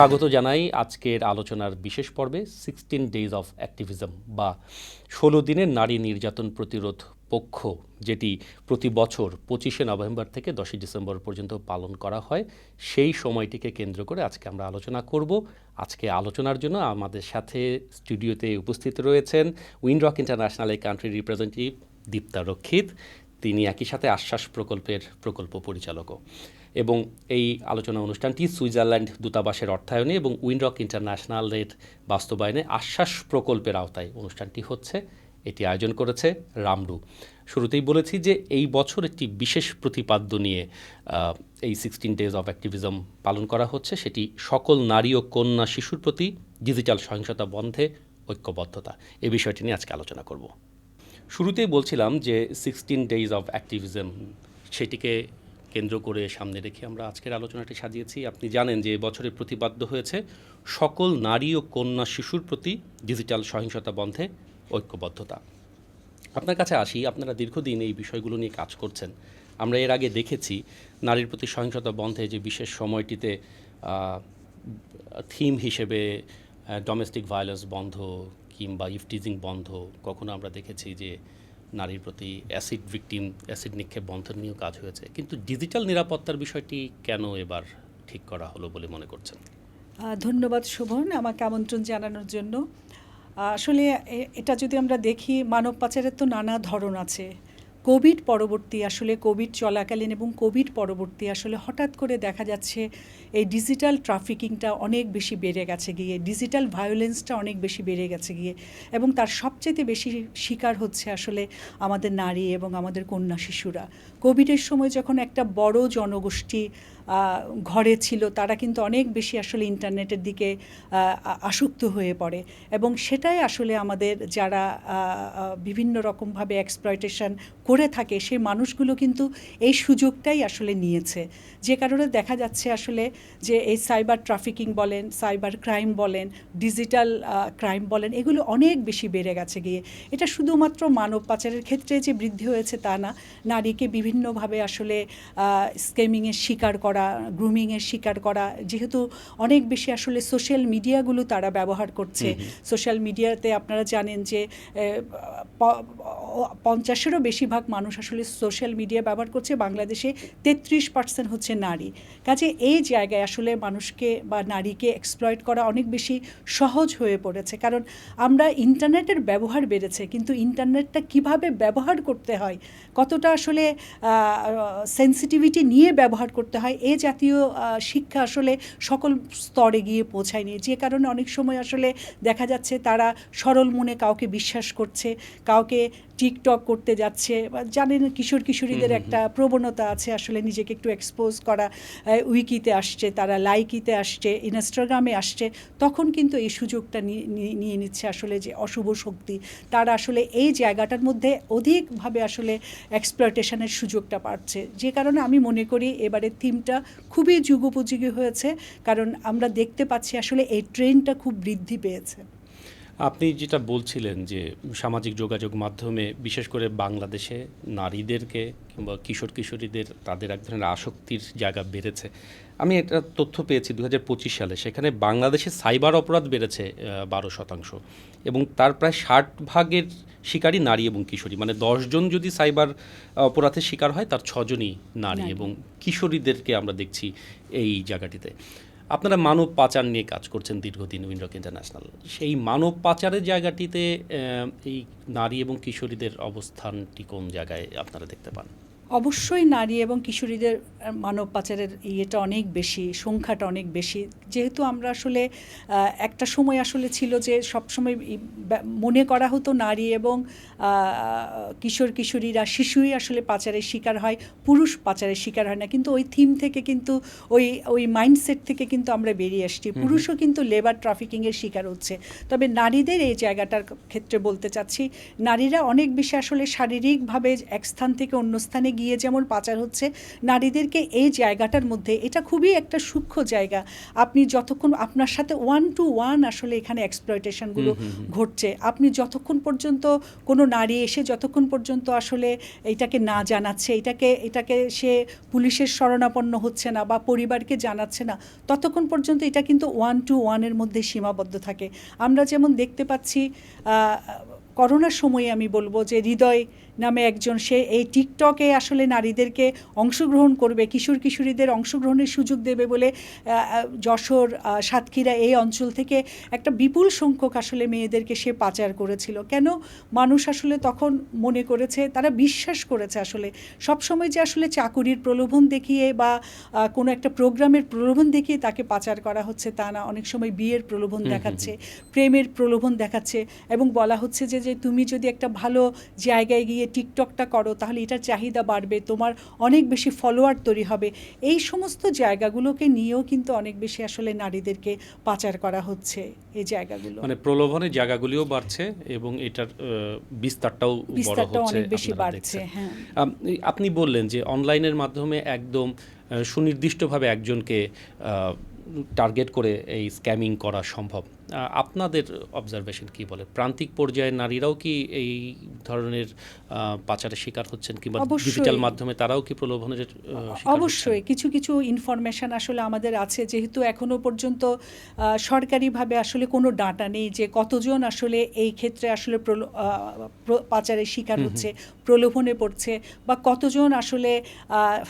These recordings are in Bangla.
স্বাগত জানাই আজকের আলোচনার বিশেষ পর্বে সিক্সটিন ডেজ অফ অ্যাক্টিভিজম বা ষোলো দিনের নারী নির্যাতন প্রতিরোধ পক্ষ, যেটি প্রতি বছর পঁচিশে নভেম্বর থেকে দশই ডিসেম্বর পর্যন্ত পালন করা হয়। সেই সময়টিকে কেন্দ্র করে আজকে আমরা আলোচনা করব। আজকে আলোচনার জন্য আমাদের সাথে স্টুডিওতে উপস্থিত রয়েছেন উইনরক ইন্টারন্যাশনালের কান্ট্রি রিপ্রেজেন্টেটিভ দীপ্তা রক্ষিত। তিনি একই সাথে আশ্বাস প্রকল্পের প্রকল্প পরিচালকও। এবং এই আলোচনা অনুষ্ঠানটি সুইজারল্যান্ড দূতাবাসের অর্থায়নে এবং উইনরক ইন্টারন্যাশনালের বাস্তবায়নে আশ্বাস প্রকল্পের আওতায় অনুষ্ঠানটি হচ্ছে। এটি আয়োজন করেছে রামরু। শুরুতেই বলেছি যে এই বছর একটি বিশেষ প্রতিপাদ্য নিয়ে এই সিক্সটিন ডেজ অফ অ্যাক্টিভিজম পালন করা হচ্ছে। সেটি সকল নারী ও কন্যা শিশুর প্রতি ডিজিটাল সহিংসতা বন্ধে ঐক্যবদ্ধতা। এ বিষয়টি নিয়ে আজকে আলোচনা করব। শুরুতেই বলছিলাম যে সিক্সটিন ডেজ অফ অ্যাক্টিভিজম, সেটিকে কেন্দ্র করে সামনে রেখে আমরা আজকের আলোচনাটি সাজিয়েছি। আপনি জানেন যে বছরের প্রতিপাদ্য হয়েছে সকল নারী ও কন্যা শিশুর প্রতি ডিজিটাল সহিংসতা বন্ধে ঐক্যবদ্ধতা। আপনার কাছে আসি, আপনারা দীর্ঘদিন এই বিষয়গুলো নিয়ে কাজ করছেন। আমরা এর আগে দেখেছি নারীর প্রতি সহিংসতা বন্ধে যে বিশেষ সময়টিতে থিম হিসেবে ডোমেস্টিক ভায়োলেন্স বন্ধ কিংবা ইফটিজিং বন্ধ, কখনো আমরা দেখেছি যে নারীর প্রতি অ্যাসিড ভিকটিম, অ্যাসিড নিক্ষেপ বন্ধনীয় নিয়েও কাজ হয়েছে। কিন্তু ডিজিটাল নিরাপত্তার বিষয়টি কেন এবার ঠিক করা হলো বলে মনে করছেন? ধন্যবাদ শোভন আমাকে আমন্ত্রণ জানানোর জন্য। আসলে এটা যদি আমরা দেখি, মানব পাচারের তো নানা ধরন আছে। কোভিড পরবর্তী আসলে কোভিড চলাকালীন এবং কোভিড পরবর্তী আসলে হঠাৎ করে দেখা যাচ্ছে এই ডিজিটাল ট্রাফিকিংটা অনেক বেশি বেড়ে গেছে গিয়ে, ডিজিটাল ভায়োলেন্সটা অনেক বেশি বেড়ে গেছে গিয়ে এবং তার সবচেয়ে বেশি শিকার হচ্ছে আসলে আমাদের নারী এবং আমাদের কন্যা শিশুরা। কোভিডের সময় যখন একটা বড় জনগোষ্ঠী ঘরে ছিল, তারা কিন্তু অনেক বেশি আসলে ইন্টারনেটের দিকে আসক্ত হয়ে পড়ে। এবং সেটাই আসলে আমাদের যারা বিভিন্ন রকমভাবে এক্সপ্লয়টেশন করে থাকে, সেই মানুষগুলো কিন্তু এই সুযোগটাই আসলে নিয়েছে। যে কারণে দেখা যাচ্ছে আসলে যে এই সাইবার ট্রাফিকিং বলেন সাইবার ক্রাইম বলেন ডিজিটাল ক্রাইম বলেন, এগুলো অনেক বেশি বেড়ে গেছে গিয়ে। এটা শুধুমাত্র মানব পাচারের ক্ষেত্রে যে বৃদ্ধি হয়েছে তা না, নারীকে বিভিন্নভাবে আসলে স্কেমিংয়ের শিকার করা গ্রুমিংয়ের শিকার করা যেহেতু অনেক বেশি আসলে সোশ্যাল মিডিয়াগুলো তারা ব্যবহার করছে। সোশ্যাল মিডিয়াতে আপনারা জানেন যে পঞ্চাশেরও বেশিরভাগ মানুষ আসলে সোশ্যাল মিডিয়া ব্যবহার করছে। বাংলাদেশে তেত্রিশ পার্সেন্ট হচ্ছে নারী। কাজে এই জায়গায় আসলে মানুষকে বা নারীকে এক্সপ্লয়েট করা অনেক বেশি সহজ হয়ে পড়েছে। কারণ আমরা ইন্টারনেটের ব্যবহার বেড়েছে কিন্তু ইন্টারনেটটা কীভাবে ব্যবহার করতে হয় কতটা আসলে সেন্সিটিভিটি নিয়ে ব্যবহার করতে হয় এ জাতীয় শিক্ষা আসলে সকল স্তরে গিয়ে পৌঁছায়নি। যে কারণে অনেক সময় আসলে দেখা যাচ্ছে তারা সরল মনে কাউকে বিশ্বাস করছে, কাউকে টিকটক করতে যাচ্ছে বা জানেন কিশোর কিশোরীদের একটা প্রবণতা আছে আসলে নিজেকে একটু এক্সপোজ করা উইকিতে আসছে তারা লাইকিতে আসছে ইনস্টাগ্রামে আসছে তখন কিন্তু এই সুযোগটা নিয়ে নিচ্ছে আসলে যে অশুভ শক্তি। তারা আসলে এই জায়গাটার মধ্যে অধিকভাবে আসলে এক্সপ্লয়টেশনের সুযোগটা পাচ্ছে। যে কারণে আমি মনে করি এবারের থিমটা খুবই যুগোপযোগী হয়েছে কারণ আমরা দেখতে পাচ্ছি আসলে এই ট্রেন্ডটা খুব বৃদ্ধি পেয়েছে। আপনি যেটা বলছিলেন যে সামাজিক যোগাযোগ মাধ্যমে বিশেষ করে বাংলাদেশে নারীদেরকে কিংবা কিশোর কিশোরীদের তাদের এক ধরনের আসক্তির জায়গা বেড়েছে। আমি একটা তথ্য পেয়েছি দু হাজার পঁচিশ সালে সেখানে বাংলাদেশে সাইবার অপরাধ বেড়েছে বারো শতাংশ। এবং তার প্রায় ষাট ভাগের শিকারই নারী এবং কিশোরী। মানে দশজন যদি সাইবার অপরাধের শিকার হয় তার ছজনই নারী। এবং কিশোরীদেরকে আমরা দেখছি এই জায়গাটিতে। আপনারা মানব পাচার নিয়ে কাজ করছেন দীর্ঘদিন উইন্ডক ইন্টারন্যাশনাল। সেই মানব পাচারের জায়গাটিতে এই নারী এবং কিশোরীদের অবস্থানটি কোন জায়গায় আপনারা দেখতে পান? অবশ্যই নারী এবং কিশোরীদের মানব পাচারের ইয়েটা অনেক বেশি সংখ্যাটা অনেক বেশি। যেহেতু আমরা আসলে একটা সময় আসলে ছিল যে সবসময় মনে করা হতো নারী এবং কিশোর কিশোরীরা শিশুই আসলে পাচারের শিকার হয় পুরুষ পাচারের শিকার হয় না। কিন্তু ওই থিম থেকে কিন্তু ওই ওই মাইন্ডসেট থেকে কিন্তু আমরা বেরিয়ে আসছি। পুরুষও কিন্তু লেবার ট্রাফিকিংয়ের শিকার হচ্ছে। তবে নারীদের এই জায়গাটার ক্ষেত্রে বলতে চাচ্ছি নারীরা অনেক বেশি আসলে শারীরিকভাবে এক স্থান থেকে অন্য স্থানে গিয়ে যেমন পাচার হচ্ছে নারীদেরকে এই জায়গাটার মধ্যে এটা খুবই একটা সূক্ষ্ম জায়গা। আপনি যতক্ষণ আপনার সাথে ওয়ান টু ওয়ান আসলে এখানে এক্সপ্লয়টেশনগুলো ঘটছে। আপনি যতক্ষণ পর্যন্ত কোনো নারী এসে যতক্ষণ পর্যন্ত আসলে এটাকে না জানাচ্ছে এটাকে এটাকে সে পুলিশের শরণাপন্ন হচ্ছে না বা পরিবারকে জানাচ্ছে না ততক্ষণ পর্যন্ত এটা কিন্তু ওয়ান টু ওয়ানের মধ্যে সীমাবদ্ধ থাকে। আমরা যেমন দেখতে পাচ্ছি করোনার সময়ে আমি বলব যে হৃদয় নামে একজন সে এই টিকটকে আসলে নারীদেরকে অংশগ্রহণ করবে কিশোর কিশোরীদের অংশগ্রহণের সুযোগ দেবে বলে যশোর সাতক্ষীরা এই অঞ্চল থেকে একটা বিপুল সংখ্যক আসলে মেয়েদেরকে সে পাচার করেছিল। কেন মানুষ আসলে তখন মনে করেছে তারা বিশ্বাস করেছে আসলে সবসময় যে আসলে চাকুরির প্রলোভন দেখিয়ে বা কোনো একটা প্রোগ্রামের প্রলোভন দেখিয়ে তাকে পাচার করা হচ্ছে তা না অনেক সময় বিয়ের প্রলোভন দেখাচ্ছে প্রেমের প্রলোভন দেখাচ্ছে এবং বলা হচ্ছে যে যে তুমি যদি একটা ভালো জায়গায় গিয়ে টিকটকটা করো তাহলে এটার চাহিদা বাড়বে তোমার অনেক বেশি ফলোয়ার তৈরি হবে। এই সমস্ত জায়গাগুলোকে নিয়েও কিন্তু অনেক বেশি আসলে নারীদেরকে পাচার করা হচ্ছে এই জায়গাগুলো। মানে প্রলোভনের জায়গাগুলিও বাড়ছে এবং এটার বিস্তারটাও বড় হচ্ছে অনেক বেশি বাড়ছে হ্যাঁ। আপনি বললেন যে অনলাইনের মাধ্যমে একদম সুনির্দিষ্টভাবে একজনকে টার্গেট করে এই স্ক্যামিং করা সম্ভব। আপনাদের অবজারভেশন কি বলে প্রান্তিক পর্যায়ের নারীরাও কি এই ধরনের পাচারের শিকার হচ্ছেন কিংবা। ডিজিটাল মাধ্যমে তারাও কি প্রলোভনের? অবশ্যই। কিছু কিছু ইনফরমেশন আসলে আমাদের আছে। যেহেতু এখনও পর্যন্ত সরকারিভাবে আসলে কোনো ডাটা নেই যে কতজন আসলে এই ক্ষেত্রে আসলে পাচারের শিকার হচ্ছে প্রলোভনে পড়ছে বা কতজন আসলে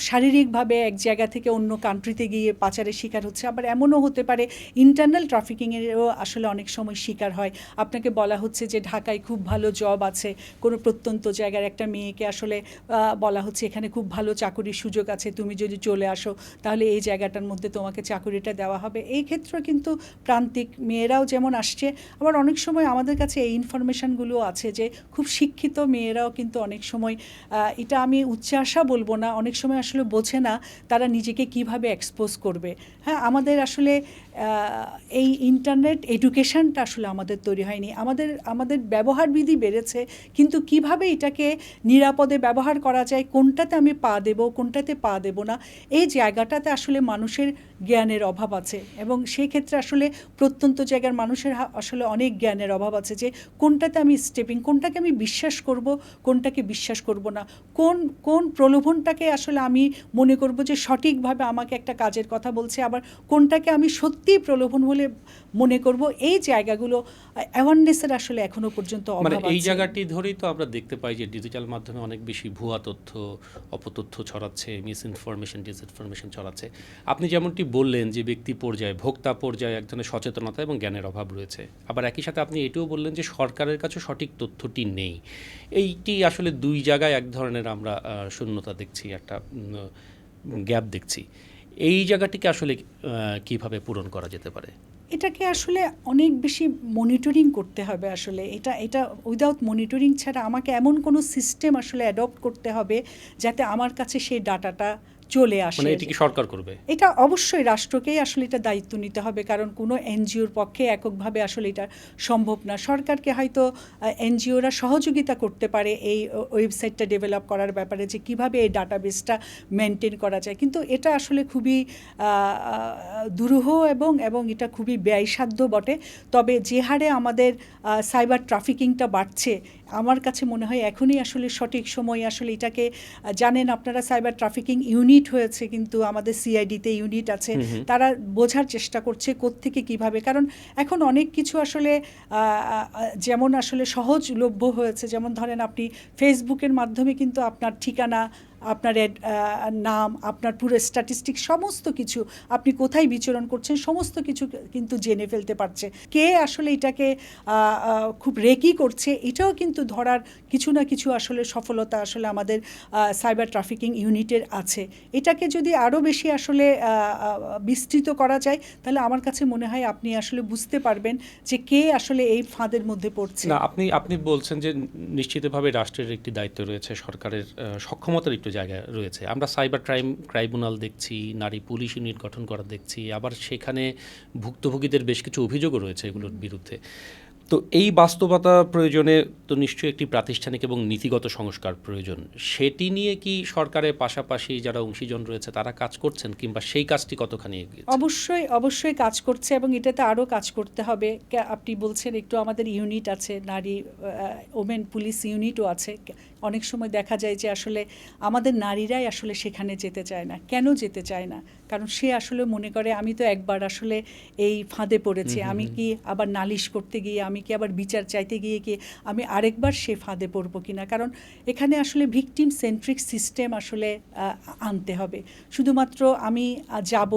শারীরিকভাবে এক জায়গা থেকে অন্য কান্ট্রিতে গিয়ে পাচারের শিকার হচ্ছে। আবার এমনও হতে পারে ইন্টারনাল ট্রাফিকিংয়েরও আসলে অনেক সময় শিকার হয়। আপনাকে বলা হচ্ছে যে ঢাকায় খুব ভালো জব আছে, কোনো প্রত্যন্ত জায়গার একটা মেয়েকে আসলে বলা হচ্ছে এখানে খুব ভালো চাকুরির সুযোগ আছে, তুমি যদি চলে আসো, তাহলে এই জায়গাটার মধ্যে তোমাকে চাকুরিটা দেওয়া হবে। এই ক্ষেত্রে কিন্তু প্রান্তিক মেয়েরাও যেমন আসছে, আবার অনেক সময় আমাদের কাছে এই ইনফরমেশনগুলো আছে যে খুব শিক্ষিত মেয়েরাও কিন্তু অনেক সময় এটা আমি উচ্চাসা বলব না, অনেক সময় আসলে বোঝে না তারা নিজেকে কীভাবে এক্সপোজ করবে। হ্যাঁ আমাদের আসলে এই ইন্টারনেট এডুকেশনটা আসলে আমাদের তৈরি হয়নি। আমাদের আমাদের ব্যবহার বিধি বেড়েছে, কিন্তু কীভাবে এটাকে নিরাপদে ব্যবহার করা যায়, কোনটাতে আমি পা দেব, কোনটাতে পা দেব না, এই জায়গাটাতে আসলে মানুষের জ্ঞানের অভাব আছে। এবং সেই ক্ষেত্রে আসলে প্রত্যন্ত জায়গার মানুষের আসলে অনেক জ্ঞানের অভাব আছে যে কোনটাতে আমি স্টেপিং কোনটাকে আমি বিশ্বাস করব, কোনটাকে বিশ্বাস করব না। কোন কোন প্রলোভনটাকে আসলে আমি মনে করব যে সঠিকভাবে আমাকে একটা কাজের কথা বলছে, আবার কোনটাকে আমি সত্যিই প্রলোভন বলে মনে করব এই জায়গাগুলো অ্যাওয়ারনেসের আসলে এখনও পর্যন্ত মানে এই জায়গাটি ধরেই তো আমরা দেখতে পাই যে ডিজিটাল মাধ্যমে অনেক বেশি ভুয়া তথ্য অপতথ্য ছড়াচ্ছে মিস ইনফরমেশন ডিসইনফরমেশন ছড়াচ্ছে। আপনি যেমনটি বললেন যে ব্যক্তি পর্যায়ে ভোক্তা পর্যায়ে এক ধরনের সচেতনতা এবং জ্ঞানের অভাব রয়েছে। আবার একই সাথে আপনি এটাও বললেন যে সরকারের কাছে সঠিক তথ্যটি নেই। এইটি আসলে দুই জায়গায় এক ধরনের আমরা শূন্যতা দেখছি একটা গ্যাপ দেখছি। এই জায়গাটিকে আসলে কীভাবে পূরণ করা যেতে পারে? এটাকে আসলে অনেক বেশি মনিটরিং করতে হবে আসলে। এটা এটা উইদাউট মনিটরিং ছাড়া আমাকে এমন কোনো সিস্টেম আসলে অ্যাডপ্ট করতে হবে যাতে আমার কাছে সেই ডাটাটা চলে আসে। মানে এটি কি সরকার করবে? এটা অবশ্যই রাষ্ট্রকেই আসলে এটা দায়িত্ব নিতে হবে কারণ কোনো এনজিওর পক্ষে এককভাবে আসলে এটা সম্ভব না। সরকারকে হয়তো এনজিওরা সহযোগিতা করতে পারে এই ওয়েবসাইটটা ডেভেলপ করার ব্যাপারে যে কীভাবে এই ডাটাবেসটা মেনটেন করা যায়। কিন্তু এটা আসলে খুবই দুরূহ এবং এবং এটা খুবই ব্যয়সাধ্য বটে। তবে যে হারে আমাদের সাইবার ট্রাফিকিংটা বাড়ছে আমার কাছে মনে হয় এখনই আসলে সঠিক সময়। আসলে এটাকে জানেন আপনারা সাইবার ট্রাফিকিং ইউনিট হয়েছে কিন্তু আমাদের সিআইডিতে ইউনিট আছে। তারা বোঝার চেষ্টা করছে কোত্থেকে কীভাবে। কারণ এখন অনেক কিছু আসলে যেমন আসলে সহজলভ্য হয়েছে। যেমন ধরেন আপনি ফেসবুকের মাধ্যমে কিন্তু আপনার ঠিকানা আপনার নাম, আপনার পুরো স্ট্যাটিস্টিক সমস্ত কিছু আপনি কোথায় বিচরণ করছেন, সমস্ত কিছু কিন্তু জেনে ফেলতে পারছে। কে আসলে এটাকে খুব রেকি করছে, এটাও কিন্তু ধরার কিছু না কিছু আসলে সফলতা আসলে আমাদের সাইবার ট্রাফিকিং ইউনিটের আছে। এটাকে যদি আরও বেশি আসলে বিস্তৃত করা যায়, তাহলে আমার কাছে মনে হয় আপনি আসলে বুঝতে পারবেন যে কে আসলে এই ফাঁদের মধ্যে পড়ছে। না, আপনি আপনি বলছেন যে নিশ্চিতভাবে রাষ্ট্রের একটি দায়িত্ব রয়েছে, সরকারের সক্ষমতার একটু জায়গা রয়েছে। আমরা সাইবার ক্রাইম, ট্রাইব্যুনাল দেখছি, নারী পুলিশ ইউনিট গঠন করা দেখছি, আবার সেখানে ভুক্তভোগীদের বেশ কিছু অভিযোগও রয়েছে এগুলোর বিরুদ্ধে। তো এই বাস্তবতা প্রয়োজনে তো নিশ্চয়ই একটি প্রাতিষ্ঠানিক এবং নীতিগত সংস্কার প্রয়োজন। সেটি নিয়ে কি সরকারের পাশাপাশি যারা অংশীজন রয়েছে তারা কাজ করছেন কিংবা সেই কাজটি কতখানি এগিয়েছে? অবশ্যই অবশ্যই কাজ করছে এবং এটাতে আরও কাজ করতে হবে। আপনি বলছেন একটু আমাদের ইউনিট আছে, নারী ওমেন পুলিশ ইউনিটও আছে। অনেক সময় দেখা যায় যে আসলে আমাদের নারীরাই আসলে সেখানে যেতে চায় না। কেন যেতে চায় না? কারণ সে আসলে মনে করে আমি তো একবার আসলে এই ফাঁদে পড়েছি। আমি কি আবার নালিশ করতে গিয়ে আমি কি আবার বিচার চাইতে গিয়ে কি আমি আরেকবার সে ফাঁদে পড়ব কিনা? কারণ এখানে আসলে ভিকটিম সেন্ট্রিক সিস্টেম আসলে আনতে হবে। শুধুমাত্র আমি যাব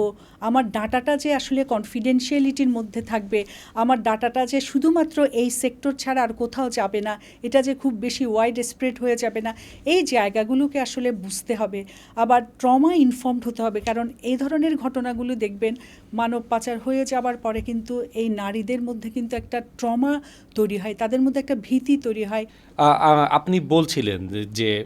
আমার ডাটাটা যে আসলে কনফিডেন্সিয়ালিটির মধ্যে থাকবে আমার ডাটাটা যে শুধুমাত্র এই সেক্টর ছাড়া আর কোথাও যাবে না এটা যে খুব বেশি ওয়াইড স্প্রেড হয়ে যাবে না। এই জায়গাগুলোকে আসলে বুঝতে হবে। আবার ট্রমা ইনফর্মড হতে হবে, কারণ এই ধরনের ঘটনাগুলো দেখবেন মানব পাচার হয়ে যাবার পরে কিন্তু এই নারীদের মধ্যে কিন্তু একটা ট্রমা তৈরি হয়, তাদের মধ্যে একটা ভীতি তৈরি হয়। আপনি বলছিলেন যে-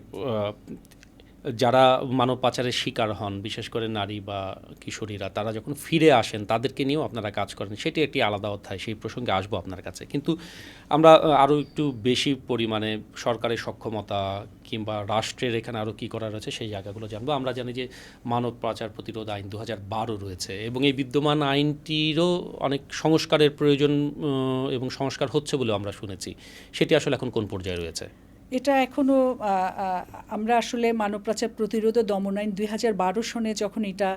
যারা মানব পাচারের শিকার হন, বিশেষ করে নারী বা কিশোরীরা, তারা যখন ফিরে আসেন, তাদেরকে নিয়েও আপনারা কাজ করেন। সেটি একটি আলাদা অধ্যায়, সেই প্রসঙ্গে আসব আপনার কাছে। কিন্তু আমরা আরও একটু বেশি পরিমাণে সরকারের সক্ষমতা কিংবা রাষ্ট্রের এখানে আরও কী করা রয়েছে, সেই জায়গাগুলো জানব। আমরা জানি যে মানব পাচার প্রতিরোধ আইন দু হাজার বারো রয়েছে এবং এই বিদ্যমান আইনটিরও অনেক সংস্কারের প্রয়োজন এবং সংস্কার হচ্ছে বলেও আমরা শুনেছি। সেটি আসলে এখন কোন পর্যায়ে রয়েছে? এটা এখনও আমরা আসলে মানব পাচার প্রতিরোধ ও দমন আইন দুই হাজার বারো সনে যখন এটা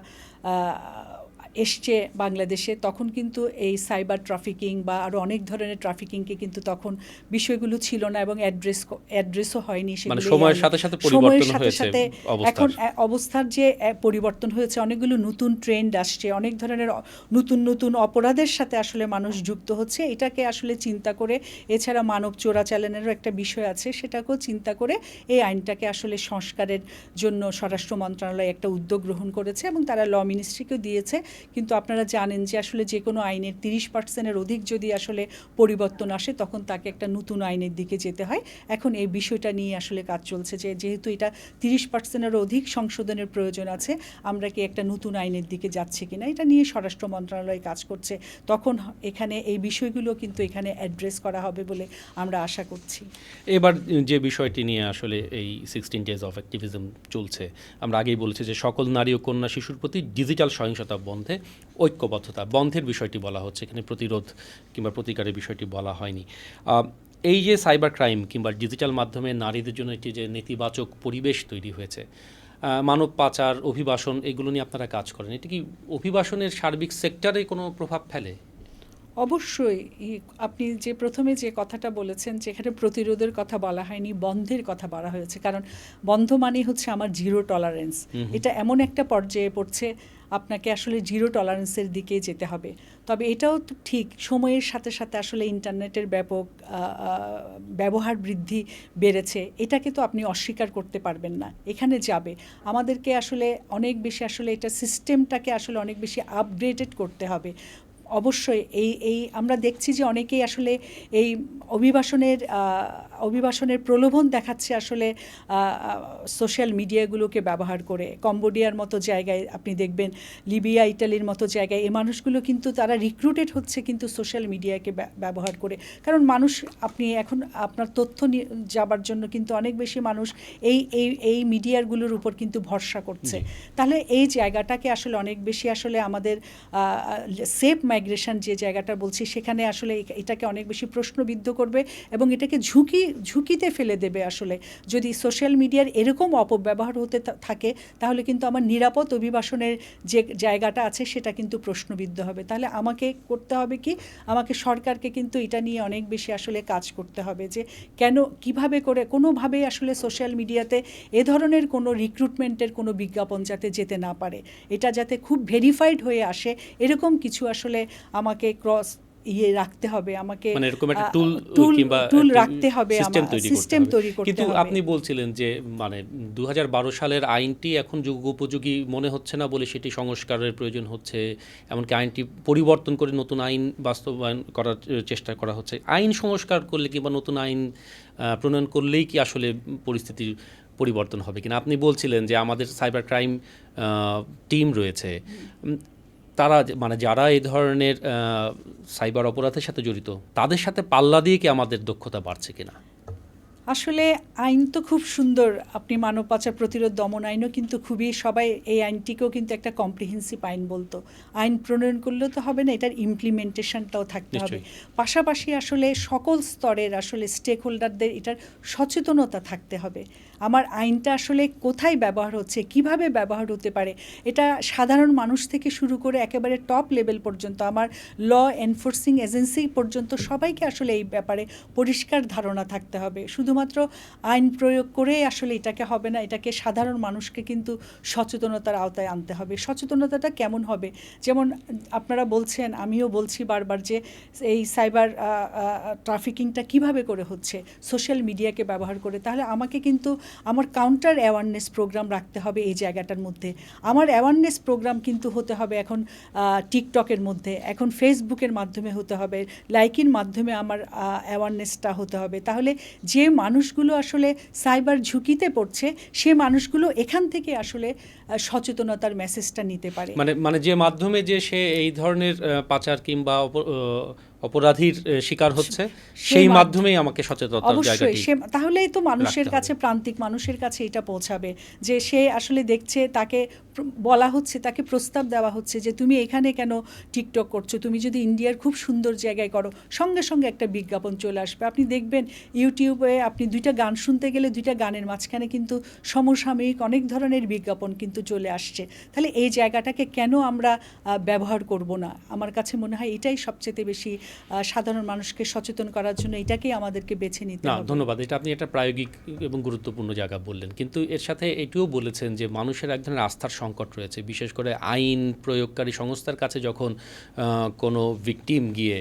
এসছে বাংলাদেশে তখন কিন্তু এই সাইবার ট্রাফিকিং বা আরও অনেক ধরনের ট্রাফিকিংকে কিন্তু তখন বিষয়গুলো ছিল না এবং অ্যাড্রেস অ্যাড্রেসও হয়নি মানে সময়ের সাথে সাথে সময়ের সাথে সাথে এখন অবস্থার যে পরিবর্তন হয়েছে অনেকগুলো নতুন ট্রেন্ড আসছে অনেক ধরনের নতুন নতুন অপরাধের সাথে আসলে মানুষ যুক্ত হচ্ছে। এটাকে আসলে চিন্তা করে এছাড়া মানব চোরাচালানেরও একটা বিষয় আছে সেটাকেও চিন্তা করে এই আইনটাকে আসলে সংস্কারের জন্য স্বরাষ্ট্র মন্ত্রণালয় একটা উদ্যোগ গ্রহণ করেছে এবং তারা ল মিনিস্ট্রিকেও দিয়েছে কিন্তু আপনারা জানেন যে আসলে যে কোনো আইনের তিরিশ পার্সেন্টের অধিক যদি আসলে পরিবর্তন আসে, তখন তাকে একটা নতুন আইনের দিকে যেতে হয়। এখন এই বিষয়টা নিয়ে আসলে কাজ চলছে যে, যেহেতু এটা তিরিশ পার্সেন্টের অধিক সংশোধনের প্রয়োজন আছে, আমরা কি একটা নতুন আইনের দিকে যাচ্ছি কিনা, এটা নিয়ে স্বরাষ্ট্র মন্ত্রণালয় কাজ করছে। তখন এখানে এই বিষয়গুলো কিন্তু এখানে অ্যাড্রেস করা হবে বলে আমরা আশা করছি। এবার যে বিষয়টি নিয়ে আসলে এই সিক্সটিন ডেজ অফ অ্যাক্টিভিজম চলছে, আমরা আগেই বলেছি যে সকল নারী ও কন্যা শিশুর প্রতি ডিজিটাল সহিংসতা বন্ধে ঐক্যবদ্ধতা বন্ধের বিষয়টি বলা হচ্ছে এখানে প্রতিরোধ কিংবা প্রতিকারের বিষয়টি বলা হয়নি। এই যে সাইবার ক্রাইম কিংবা ডিজিটাল মাধ্যমে নারীদের জন্য একটি যে নেতিবাচক পরিবেশ তৈরি হয়েছে মানব পাচার অভিবাসন এগুলো নিয়ে আপনারা কাজ করেন এটা কি অভিবাসনের সার্বিক সেক্টরে কোনো প্রভাব ফেলে? অবশ্যই। আপনি যে প্রথমে যে কথাটা বলেছেন যেখানে প্রতিরোধের কথা বলা হয়নি বন্ধের কথা বলা হয়েছে কারণ বন্ধ মানে হচ্ছে আমার জিরো টলারেন্স। এটা এমন একটা পর্যায়ে পড়ছে আপনাকে আসলে জিরো টলারেন্সের দিকে যেতে হবে। তবে এটাও তো ঠিক, সময়ের সাথে সাথে আসলে ইন্টারনেটের ব্যাপক ব্যবহার বৃদ্ধি বেড়েছে, এটাকে তো আপনি অস্বীকার করতে পারবেন না, এখানে যাবে। আমাদেরকে আসলে অনেক বেশি আসলে এটা সিস্টেমটাকে আসলে অনেক বেশি আপগ্রেডেড করতে হবে। অবশ্যই এই এই আমরা দেখছি যে অনেকেই আসলে এই অভিবাসনের অভিবাসনের প্রলোভন দেখাচ্ছে আসলে সোশ্যাল মিডিয়াগুলোকে ব্যবহার করে। কম্বোডিয়ার মতো জায়গায় আপনি দেখবেন লিবিয়া ইটালির মতো জায়গায় এই মানুষগুলো কিন্তু তারা রিক্রুটেড হচ্ছে কিন্তু সোশ্যাল মিডিয়াকে ব্যবহার করে। কারণ মানুষ আপনি এখন আপনার তথ্য নিয়ে যাবার জন্য কিন্তু অনেক বেশি মানুষ এই এই এই মিডিয়াগুলোর উপর কিন্তু ভরসা করছে। তাহলে এই জায়গাটাকে আসলে অনেক বেশি আসলে আমাদের সেফ মাইগ্রেশন যে জায়গাটা বলছি, সেখানে আসলে এটাকে অনেক বেশি প্রশ্নবিদ্ধ করবে এবং এটাকে ঝুঁকি, ঝুঁকিতে ফেলে দেবে আসলে। যদি সোশ্যাল মিডিয়ার এরকম অপব্যবহার হতে থাকে, তাহলে কিন্তু আমার নিরাপদ অভিবাসনের যে জায়গাটা আছে, সেটা কিন্তু প্রশ্নবিদ্ধ হবে। তাহলে আমাকে করতে হবে কি? আমাকে সরকারকে কিন্তু এটা নিয়ে অনেক বেশি আসলে কাজ করতে হবে যে, কেন, কীভাবে করে, কোনোভাবেই আসলে সোশ্যাল মিডিয়াতে এ ধরনের কোনো রিক্রুটমেন্টের কোনো বিজ্ঞাপন যাতে যেতে না পারে। এটা যাতে খুব ভেরিফাইড হয়ে আসে, এরকম কিছু আসলে আমাকে ক্রস ইয়ে রাখতে হবে আমাকে মানে এরকম একটা টুল কিংবা টুল রাখতে হবে সিস্টেম তৈরি করতে হবে। কিন্তু আপনি বলছিলেন যে মানে দু সালের আইনটি এখন যুগ উপযোগী মনে হচ্ছে না বলে সেটি সংস্কারের প্রয়োজন হচ্ছে এমনকি আইনটি পরিবর্তন করে নতুন আইন বাস্তবায়ন করার চেষ্টা করা হচ্ছে। আইন সংস্কার করলে কিংবা নতুন আইন প্রণয়ন করলেই কি আসলে পরিস্থিতির পরিবর্তন হবে কিনা? আপনি বলছিলেন যে আমাদের সাইবার ক্রাইম টিম রয়েছে। তারা মানে যারা এই ধরনের সাইবার অপরাধের সাথে জড়িত তাদের সাথে পাল্লা দিয়ে কি আমাদের দক্ষতা বাড়ছে কিনা? আসলে আইন তো খুব সুন্দর। আপনি মানব পাচার প্রতিরোধ দমন আইনও কিন্তু খুবই সবাই এই আইনটিকেও কিন্তু একটা কম্প্রিহেন্সিভ আইন বলতো। আইন প্রণয়ন করলেও তো হবে না এটার ইমপ্লিমেন্টেশনটাও থাকতে হবে। পাশাপাশি আসলে সকল স্তরের আসলে স্টেক হোল্ডারদের এটার সচেতনতা থাকতে হবে। আমার আইনটা আসলে কোথায় ব্যবহার হচ্ছে, কীভাবে ব্যবহার হতে পারে, এটা সাধারণ মানুষ থেকে শুরু করে একেবারে টপ লেভেল পর্যন্ত, আমার ল এনফোর্সিং এজেন্সি পর্যন্ত সবাইকে আসলে এই ব্যাপারে পরিষ্কার ধারণা থাকতে হবে। শুধুমাত্র আইন প্রয়োগ করে আসলে এটাকে হবে না, এটাকে সাধারণ মানুষকে কিন্তু সচেতনতার আওতায় আনতে হবে। সচেতনতাটা কেমন হবে? যেমন আপনারা বলছেন, আমিও বলছি বারবার যে এই সাইবার ট্রাফিকিংটা কীভাবে করে হচ্ছে সোশ্যাল মিডিয়াকে ব্যবহার করে, তাহলে আমাকে কিন্তু আমার কাউন্টার অ্যাওয়ারনেস প্রোগ্রাম রাখতে হবে এই জায়গাটার মধ্যে। আমার অ্যাওয়ারনেস প্রোগ্রাম কিন্তু হতে হবে এখন টিকটকের মধ্যে। এখন ফেসবুকের মাধ্যমে হতে হবে লাইকির মাধ্যমে আমার অ্যাওয়ারনেসটা হতে হবে। তাহলে যে মানুষগুলো আসলে সাইবার ঝুঁকিতে পড়ছে, সে মানুষগুলো এখান থেকে আসলে সচেতনতার মেসেজটা নিতে পারে। মানে মানে যে মাধ্যমে যে সে এই ধরনের পাচার কিংবা অপরাধীর শিকার হচ্ছে সেই মাধ্যমেই আমাকে সচেতনতার অবশ্যই জায়গাটি সে তাহলেই তো মানুষের কাছে প্রান্তিক মানুষের কাছে এটা পৌঁছাবে যে সে আসলে দেখছে তাকে বলা হচ্ছে তাকে প্রস্তাব দেওয়া হচ্ছে যে তুমি এখানে কেন টিকটক করছ? তুমি যদি ইন্ডিয়ার খুব সুন্দর জায়গায় করো সঙ্গে সঙ্গে একটা বিজ্ঞাপন চলে আসবে। আপনি দেখবেন ইউটিউবে আপনি দুইটা গান শুনতে গেলে দুইটা গানের মাঝখানে কিন্তু সমসাময়িক অনেক ধরনের বিজ্ঞাপন কিন্তু চলে আসছে। তাহলে এই জায়গাটাকে কেন আমরা ব্যবহার করব না? আমার কাছে মনে হয় এটাই সবচেয়ে বেশি সাধারণ মানুষকে সচেতন করার জন্য এটাকেই আমাদেরকে বেছে নিতে না হবে। ধন্যবাদ। এটা আপনি একটা প্রায়োগিক এবং গুরুত্বপূর্ণ জায়গা বললেন। কিন্তু এর সাথে এটিও বলেছেন যে মানুষের এক ধরনের আস্থার সংকট রয়েছে। বিশেষ করে আইন প্রয়োগকারী সংস্থার কাছে যখন কোনো ভিকটিম গিয়ে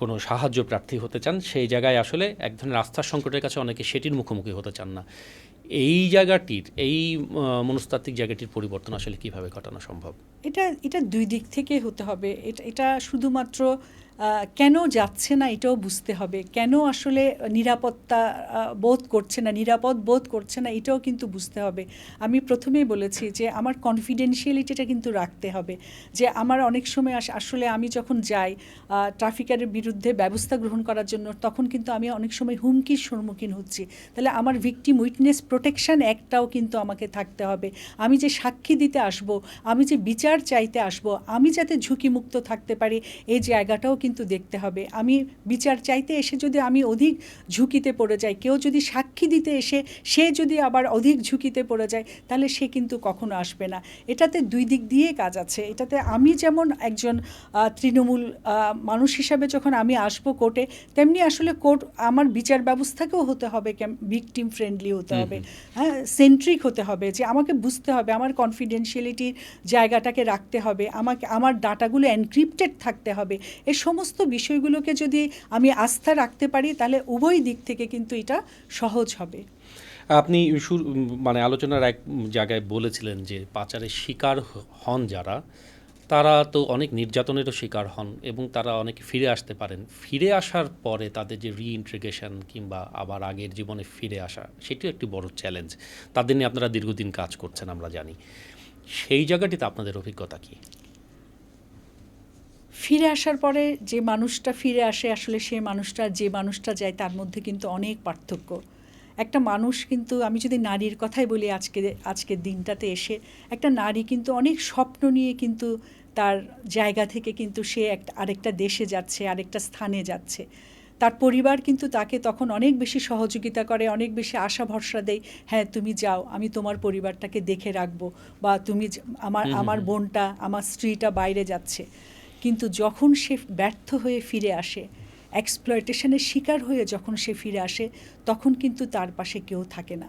কোনো সাহায্য প্রার্থী হতে চান সেই জায়গায় আসলে এক ধরনের আস্থার সংকটের কাছে অনেকে সেটির মুখোমুখি হতে চান না। এই জায়গাটির, এই মনস্তাত্ত্বিক জায়গাটির পরিবর্তন আসলে কীভাবে ঘটানো সম্ভব? এটা এটা দুই দিক থেকে হতে হবে। এটা এটা শুধুমাত্র কেন যাচ্ছে না এটাও বুঝতে হবে। কেন আসলে নিরাপত্তা বোধ করছে না, নিরাপদ বোধ করছে না এটাও কিন্তু বুঝতে হবে। আমি প্রথমেই বলেছি যে আমার কনফিডেন্সিয়ালিটিটা কিন্তু রাখতে হবে। যে আমার অনেক সময় আস- আসলে আমি যখন যাই ট্রাফিকারের বিরুদ্ধে ব্যবস্থা গ্রহণ করার জন্য তখন কিন্তু আমি অনেক সময় হুমকির সম্মুখীন হচ্ছি। তাহলে আমার ভিকটিম উইটনেস প্রোটেকশন একটাও কিন্তু আমাকে থাকতে হবে। আমি যে সাক্ষী দিতে আসব, আমি যে বিচার চাইতে আসব, আমি যাতে ঝুঁকিমুক্ত থাকতে পারি, এই জায়গাটাও কিন্তু দেখতে হবে। আমি বিচার চাইতে এসে যদি আমি অধিক ঝুঁকিতে পড়ে যাই কেউ যদি সাক্ষী দিতে এসে সে যদি আবার অধিক ঝুঁকিতে পড়ে যায় তাহলে সে কিন্তু কখনো আসবে না। এটাতে দুই দিক দিয়ে কাজ আছে। এটাতে আমি যেমন একজন তৃণমূল মানুষ হিসাবে যখন আমি আসব কোর্টে তেমনি আসলে কোর্ট আমার বিচার ব্যবস্থাকেও হতে হবে ভিকটিম ফ্রেন্ডলি হতে হবে। হ্যাঁ সেন্ট্রিক হতে হবে যে আমাকে বুঝতে হবে আমার কনফিডেন্সিয়ালিটির জায়গাটাকে রাখতে হবে আমাকে আমার ডাটাগুলো এনক্রিপ্টেড থাকতে হবে। এই সমস্ত বিষয়গুলোকে যদি আমি আস্থা রাখতে পারি, তাহলে উভয় দিক থেকে কিন্তু এটা সহজ হবে। আপনি শুরু মানে আলোচনার এক জায়গায় বলেছিলেন যে পাচারের শিকার হন যারা, তারা তো অনেক নির্যাতনেরও শিকার হন এবং তারা অনেকে ফিরে আসতে পারেন। ফিরে আসার পরে তাদের যে রিইন্ট্রিগেশন কিংবা আবার আগের জীবনে ফিরে আসা, সেটিও একটি বড় চ্যালেঞ্জ তাদের নিয়ে আপনারা দীর্ঘদিন কাজ করছেন, আমরা জানি। সেই জায়গাটিতে আপনাদের অভিজ্ঞতা কি? ফিরে আসার পরে যে মানুষটা ফিরে আসে আসলে সে মানুষটা যে মানুষটা যায় তার মধ্যে কিন্তু অনেক পার্থক্য। একটা মানুষ কিন্তু আমি যদি নারীর কথাই বলি আজকে আজকের দিনটাতে এসে একটা নারী কিন্তু অনেক স্বপ্ন নিয়ে কিন্তু তার জায়গা থেকে কিন্তু সে একটা আরেকটা দেশে যাচ্ছে আরেকটা স্থানে যাচ্ছে। তার পরিবার কিন্তু তাকে তখন অনেক বেশি সহযোগিতা করে অনেক বেশি আশা ভরসা দেয় হ্যাঁ তুমি যাও আমি তোমার পরিবারটাকে দেখে রাখব বা তুমি আমার আমার বোনটা আমার স্ত্রীটা বাইরে যাচ্ছে। কিন্তু যখন সে ব্যর্থ হয়ে ফিরে আসে এক্সপ্লয়টেশনের শিকার হয়ে যখন সে ফিরে আসে, তখন কিন্তু তার পাশে কেউ থাকে না।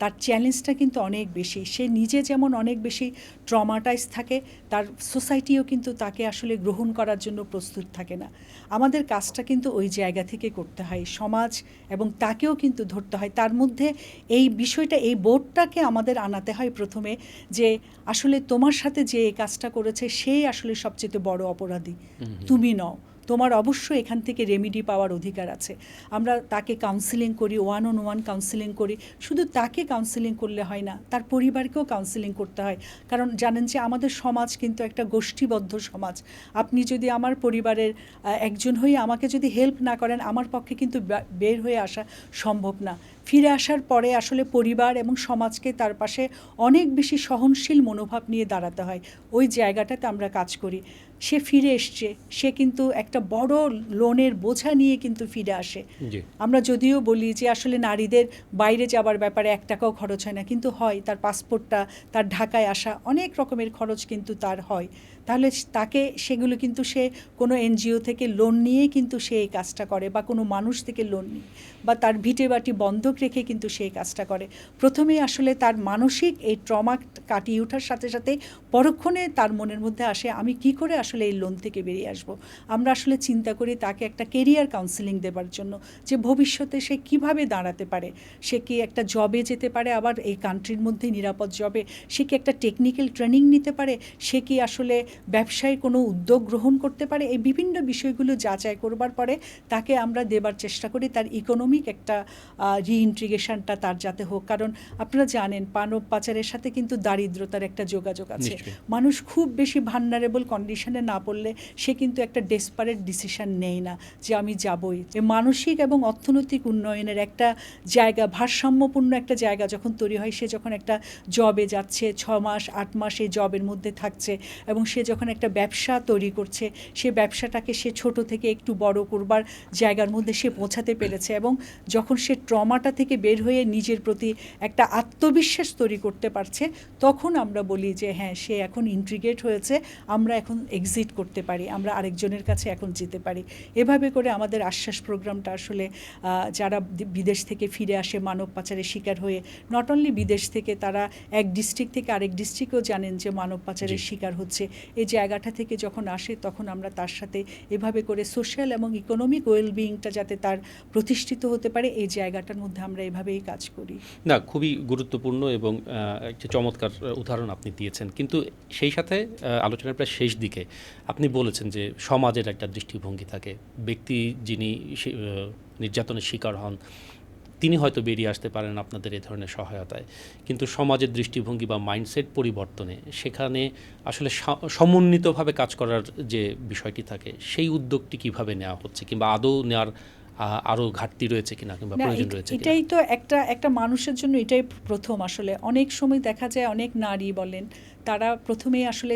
তার চ্যালেঞ্জটা কিন্তু অনেক বেশি। সে নিজে যেমন অনেক বেশি ট্রমাটাইজ থাকে তার সোসাইটিও কিন্তু তাকে আসলে গ্রহণ করার জন্য প্রস্তুত থাকে না। আমাদের কাজটা কিন্তু ওই জায়গা থেকে করতে হয় সমাজ এবং তাকেও কিন্তু ধরতে হয়। তার মধ্যে এই বিষয়টা এই বোর্ডটাকে আমাদের আনাতে হয় প্রথমে যে আসলে তোমার সাথে যে এই কাজটা করেছে সেই আসলে সবচেয়ে বড় অপরাধী। তুমি নও। তোমার অবশ্যই এখান থেকে রেমিডি পাওয়ার অধিকার আছে। আমরা তাকে কাউন্সিলিং করি ওয়ান অন ওয়ান কাউন্সিলিং করি। শুধু তাকে কাউন্সিলিং করলে হয় না, তার পরিবারকেও কাউন্সিলিং করতে হয়। কারণ জানেন যে আমাদের সমাজ কিন্তু একটা গোষ্ঠীবদ্ধ সমাজ। আপনি যদি আমার পরিবারের একজন হয়ে আমাকে যদি হেল্প না করেন, আমার পক্ষে কিন্তু বের হয়ে আসা সম্ভব না। ফিরে আসার পরে আসলে পরিবার এবং সমাজকে তার পাশে অনেক বেশি সহনশীল মনোভাব নিয়ে দাঁড়াতে হয়। ওই জায়গাটাতে আমরা কাজ করি। সে ফিরে এসছে। সে কিন্তু একটা বড় লোনের বোঝা নিয়ে কিন্তু ফিরে আসে। আমরা যদিও বলি যে আসলে নারীদের বাইরে যাবার ব্যাপারে এক টাকাও খরচ হয় না কিন্তু হয় তার পাসপোর্টটা তার ঢাকায় আসা অনেক রকমের খরচ কিন্তু তার হয়। তাহলে তাকে সেগুলো কিন্তু সে কোনো এনজিও থেকে লোন নিয়ে কিন্তু সে এই কাজটা করে বা কোনো মানুষ থেকে লোন নিয়ে বা তার ভিটে বাটি বন্ধক রেখে কিন্তু সে এই কাজটা করে। প্রথমেই আসলে তার মানসিক এই ট্রমা কাটিয়ে ওঠার সাথে সাথে পরক্ষণে তার মনের মধ্যে আসে আমি কি করে আসলে এই লোন থেকে বেরিয়ে আসব। আমরা আসলে চিন্তা করি তাকে একটা কেরিয়ার কাউন্সিলিং দেবার জন্য যে ভবিষ্যতে সে কীভাবে দাঁড়াতে পারে। সে কি একটা জবে যেতে পারে আবার এই কান্ট্রির মধ্যে নিরাপদ জবে সে কি একটা টেকনিক্যাল ট্রেনিং নিতে পারে? সে কি আসলে ব্যবসায় কোনো উদ্যোগ গ্রহণ করতে পারে? এই বিভিন্ন বিষয়গুলো যাচাই করবার পরে তাকে আমরা দেবার চেষ্টা করি তার ইকোনমিক একটা রিইন্ট্রিগেশনটা তার যাতে হোক। কারণ আপনারা জানেন মানব পাচারের সাথে কিন্তু দারিদ্রতার একটা যোগাযোগ আছে। মানুষ খুব বেশি ভান্নারেবল কন্ডিশনে না পড়লে সে কিন্তু একটা ডেসপারেট ডিসিশন নেয় না যে আমি যাবই। মানসিক এবং অর্থনৈতিক উন্নয়নের একটা জায়গা, ভারসাম্যপূর্ণ একটা জায়গা যখন তৈরি হয়, সে যখন একটা জবে যাচ্ছে, ছ মাস, আট মাস এই জবের মধ্যে থাকছে এবং সে যখন একটা ব্যবসা তৈরি করছে, সে ব্যবসাটাকে সে ছোট থেকে একটু বড় করবার জায়গার মধ্যে সে পৌঁছাতে পেরেছে এবং যখন সে ট্রমাটা থেকে বের হয়ে নিজের প্রতি একটা আত্মবিশ্বাস তৈরি করতে পারছে, তখন আমরা বলি যে হ্যাঁ সে এখন ইন্ট্রিগেট হয়েছে, আমরা এখন এক্সিট করতে পারি আমরা আরেকজনের কাছে এখন যেতে পারি। এভাবে করে আমাদের আশ্বাস প্রোগ্রামটা আসলে যারা বিদেশ থেকে ফিরে আসে মানব পাচারের শিকার হয়ে নট অনলি বিদেশ থেকে তারা এক ডিস্ট্রিক্ট থেকে আরেক ডিস্ট্রিক্টও জানেন যে মানব পাচারের শিকার হচ্ছে। এই জায়গাটা থেকে যখন আসে তখন আমরা তার সাথে এভাবে করে সোশ্যাল এবং ইকোনমিক ওয়েলবিংটা যাতে তার প্রতিষ্ঠিত হতে পারে এই জায়গাটার মধ্যে আমরা এভাবেই কাজ করি। না খুবই গুরুত্বপূর্ণ এবং একটি চমৎকার উদাহরণ আপনি দিয়েছেন। কিন্তু সেই সাথে আলোচনার প্রায় শেষ দিকে আপনি বলেছেন যে সমাজের একটা দৃষ্টিভঙ্গি থাকে। ব্যক্তি যিনি নির্যাতনের শিকার হন তিনি হয়তো বেরিয়ে আসতে পারেন আপনাদের এ ধরনের সহায়তায়। কিন্তু সমাজের দৃষ্টিভঙ্গি বা মাইন্ডসেট পরিবর্তনে সেখানে আসলে সমন্বিতভাবে কাজ করার যে বিষয়টি থাকে সেই উদ্যোগটি কীভাবে নেওয়া হচ্ছে? কিংবা আদৌ নেওয়ার আরও ঘাটতি রয়েছে কিনা কিংবা প্রয়োজন রয়েছে এটাই তো একটা একটা মানুষের জন্য এটাই প্রথম আসলে। অনেক সময় দেখা যায় অনেক নারী বলেন তারা প্রথমেই আসলে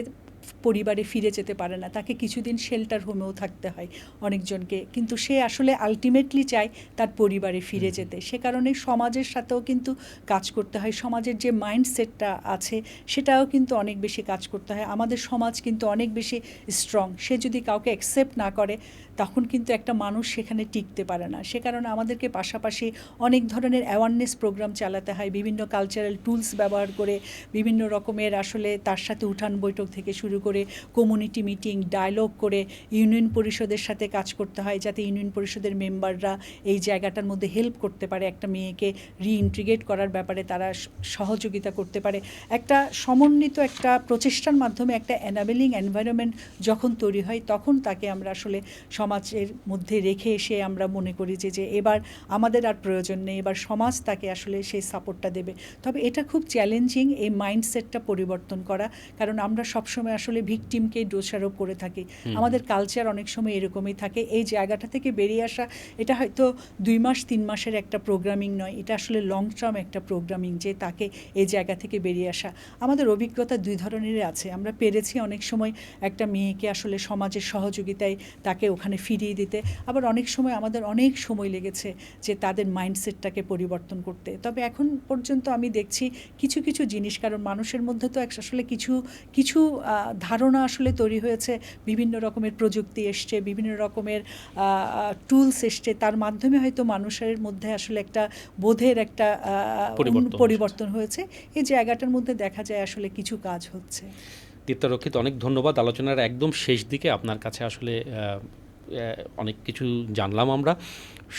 পরিবারে ফিরে যেতে পারে না। তাকে কিছুদিন শেল্টার হোমেও থাকতে হয় অনেকজনকে। কিন্তু সে আসলে আলটিমেটলি চায় তার পরিবারে ফিরে যেতে। সে কারণে সমাজের সাথেও কিন্তু কাজ করতে হয়। সমাজের যে মাইন্ডসেটটা আছে সেটাও কিন্তু অনেক বেশি কাজ করতে হয়। আমাদের সমাজ কিন্তু অনেক বেশি স্ট্রং সে যদি কাউকে অ্যাকসেপ্ট না করে তখন কিন্তু একটা মানুষ সেখানে টিকতে পারে না। সে কারণে আমাদেরকে পাশাপাশি অনেক ধরনের অ্যাওয়ারনেস প্রোগ্রাম চালাতে হয়, বিভিন্ন কালচারাল টুলস ব্যবহার করে, বিভিন্ন রকমের আসলে তার সাথে উঠান বৈঠক থেকে শুরু করে কমিউনিটি মিটিং ডায়লগ করে ইউনিয়ন পরিষদের সাথে কাজ করতে হয়, যাতে ইউনিয়ন পরিষদের মেম্বাররা এই জায়গাটার মধ্যে হেল্প করতে পারে, একটা মেয়েকে রিইন্টিগ্রেট করার ব্যাপারে তারা সহযোগিতা করতে পারে। একটা সমন্বিত একটা প্রচেষ্টার মাধ্যমে একটা এনাবেলিং এনভায়রনমেন্ট যখন তৈরি হয়, তখন তাকে আমরা আসলে সমাজের মধ্যে রেখে এসে আমরা মনে করি যে যে এবার আমাদের আর প্রয়োজন নেই এবার সমাজ তাকে আসলে সেই সাপোর্টটা দেবে। তবে এটা খুব চ্যালেঞ্জিং এই মাইন্ডসেটটা পরিবর্তন করা কারণ আমরা সবসময় আসলে ভিকটিমকে দোষারোপ করে থাকি। আমাদের কালচার অনেক সময় এরকমই থাকে। এই জায়গাটা থেকে বেরিয়ে আসা এটা হয়তো দুই মাস তিন মাসের একটা প্রোগ্রামিং নয় এটা আসলে লং টার্ম একটা প্রোগ্রামিং যে তাকে এই জায়গা থেকে বেরিয়ে আসা। আমাদের অভিজ্ঞতা দুই ধরনেরই আছে। আমরা পেরেছি অনেক সময় একটা মেয়েকে আসলে সমাজের সহযোগিতায় তাকে ওখানে ফিরিয়ে দিতে। আবার অনেক সময় আমাদের অনেক সময় লেগেছে যে তাদের মাইন্ডসেটটাকে পরিবর্তন করতে। তবে এখন পর্যন্ত আমি দেখছি কিছু কিছু জিনিস কারণ মানুষের মধ্যে তো এক- আসলে কিছু কিছু ধারণা আসলে তৈরি হয়েছে। বিভিন্ন রকমের প্রযুক্তি এসছে বিভিন্ন রকমের টুলস এসছে। তার মাধ্যমে হয়তো মানুষের মধ্যে আসলে একটা বোধের একটা পরিবর্তন হয়েছে। এই জায়গাটার মধ্যে দেখা যায় আসলে কিছু কাজ হচ্ছে। দীপ্তা রক্ষিত অনেক ধন্যবাদ। আলোচনার একদম শেষ দিকে আপনার কাছে আসলে অনেক কিছু জানলাম আমরা।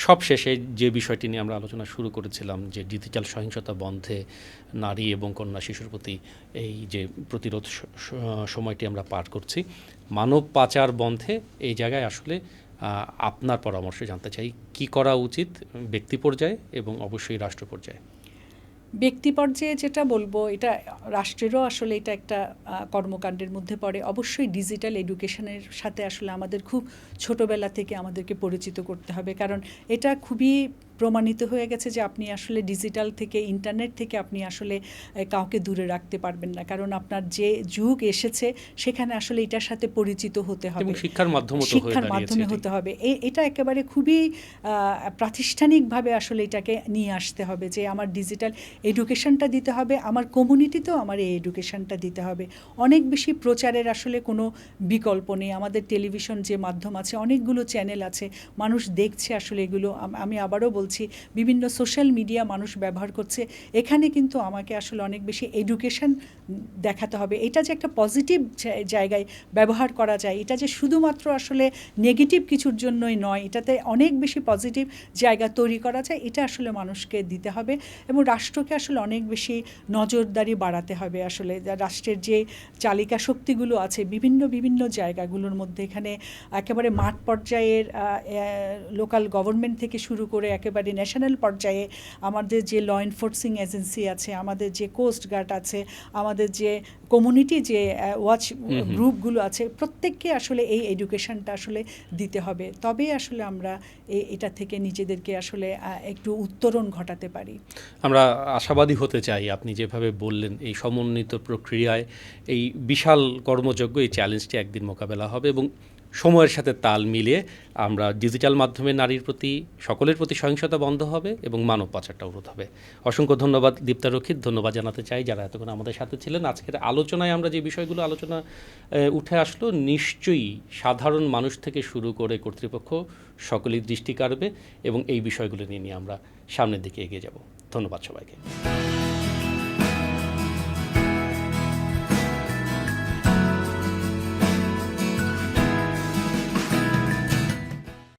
সব শেষে যে বিষয়টি নিয়ে আমরা আলোচনা শুরু করেছিলাম, যে ডিজিটাল সহিংসতা বন্ধে নারী এবং কন্যা শিশুর প্রতি এই যে প্রতিরোধ সময়টি আমরা পার করছি, মানব পাচার বন্ধে এই জায়গায় আসলে আপনার পরামর্শ জানতে চাই, কি করা উচিত ব্যক্তি পর্যায়ে এবং অবশ্যই রাষ্ট্র পর্যায়ে? ব্যক্তি পর্যায়ে যেটা বলব, এটা রাষ্ট্রেরও আসলে এটা একটা কর্মকাণ্ডের মধ্যে পড়ে। অবশ্যই ডিজিটাল এডুকেশনের সাথে আসলে আমাদের খুব ছোটবেলা থেকে আমাদেরকে পরিচিত করতে হবে। কারণ এটা খুবই প্রমাণিত হয়ে গেছে যে আপনি আসলে ডিজিটাল থেকে ইন্টারনেট থেকে আপনি আসলে কাউকে দূরে রাখতে পারবেন না। কারণ আপনার যে যুগ এসেছে সেখানে আসলে এটার সাথে পরিচিত হতে হবে। শিক্ষার মাধ্যম শিক্ষার মাধ্যমে হতে হবে। এ- এটা একেবারে খুবই প্রাতিষ্ঠানিকভাবে আসলে এটাকে নিয়ে আসতে হবে যে আমার ডিজিটাল এডুকেশনটা দিতে হবে আমার কমিউনিটিতেও আমার এই এডুকেশনটা দিতে হবে। অনেক বেশি প্রচারের আসলে কোনো বিকল্প নেই। আমাদের টেলিভিশন যে মাধ্যম আছে অনেকগুলো চ্যানেল আছে। মানুষ দেখছে আসলে এগুলো। আমি আবারও বলছি, বিভিন্ন সোশ্যাল মিডিয়া মানুষ ব্যবহার করছে, এখানে কিন্তু আমাকে আসলে অনেক বেশি এডুকেশন দেখাতে হবে। এটা যে একটা পজিটিভ জায়গায় ব্যবহার করা যায়, এটা যে শুধুমাত্র আসলে নেগেটিভ কিছুর জন্যই নয়, এটাতে অনেক বেশি পজিটিভ জায়গা তৈরি করা যায়, এটা আসলে মানুষকে দিতে হবে এবং রাষ্ট্রকে আসলে অনেক বেশি নজরদারি বাড়াতে হবে আসলে। রাষ্ট্রের যে চালিকা শক্তিগুলো আছে, বিভিন্ন বিভিন্ন জায়গাগুলোর মধ্যে এখানে একেবারে মাঠ পর্যায়ের লোকাল গভর্নমেন্ট থেকে শুরু করে একেবারে ন্যাশনাল পর্যায়ে আমাদের যে ল এনফোর্সিং এজেন্সি আছে আমাদের যে কোস্ট গার্ড আছে আমাদের যে কমিউনিটি যে ওয়াচ গ্রুপগুলো আছে প্রত্যেককে আসলে এই এডুকেশনটা আসলে দিতে হবে। তবেই আসলে আমরা এটা থেকে নিজেদেরকে আসলে একটু উত্তরণ ঘটাতে পারি। আমরা আশাবাদী হতে চাই আপনি যেভাবে বললেন এই সমন্বিত প্রক্রিয়ায় এই বিশাল কর্মযজ্ঞ এই চ্যালেঞ্জটি একদিন মোকাবেলা হবে এবং সময়ের সাথে তাল মিলিয়ে আমরা ডিজিটাল মাধ্যমে নারীর প্রতি, সকলের প্রতি সহিংসতা বন্ধ হবে এবং মানব পাচারটাও রোধ হবে। অসংখ্য ধন্যবাদ দীপ্তা রক্ষিত, ধন্যবাদ জানাতে চাই যারা এতক্ষণ আমাদের সাথে ছিলেন। আজকের আলোচনায় আমরা যে বিষয়গুলো আলোচনা উঠে আসলো, নিশ্চয়ই সাধারণ মানুষ থেকে শুরু করে কর্তৃপক্ষ সকলেই দৃষ্টি কাড়বে এবং এই বিষয়গুলো নিয়ে নিয়ে আমরা সামনের দিকে এগিয়ে যাব। ধন্যবাদ সবাইকে।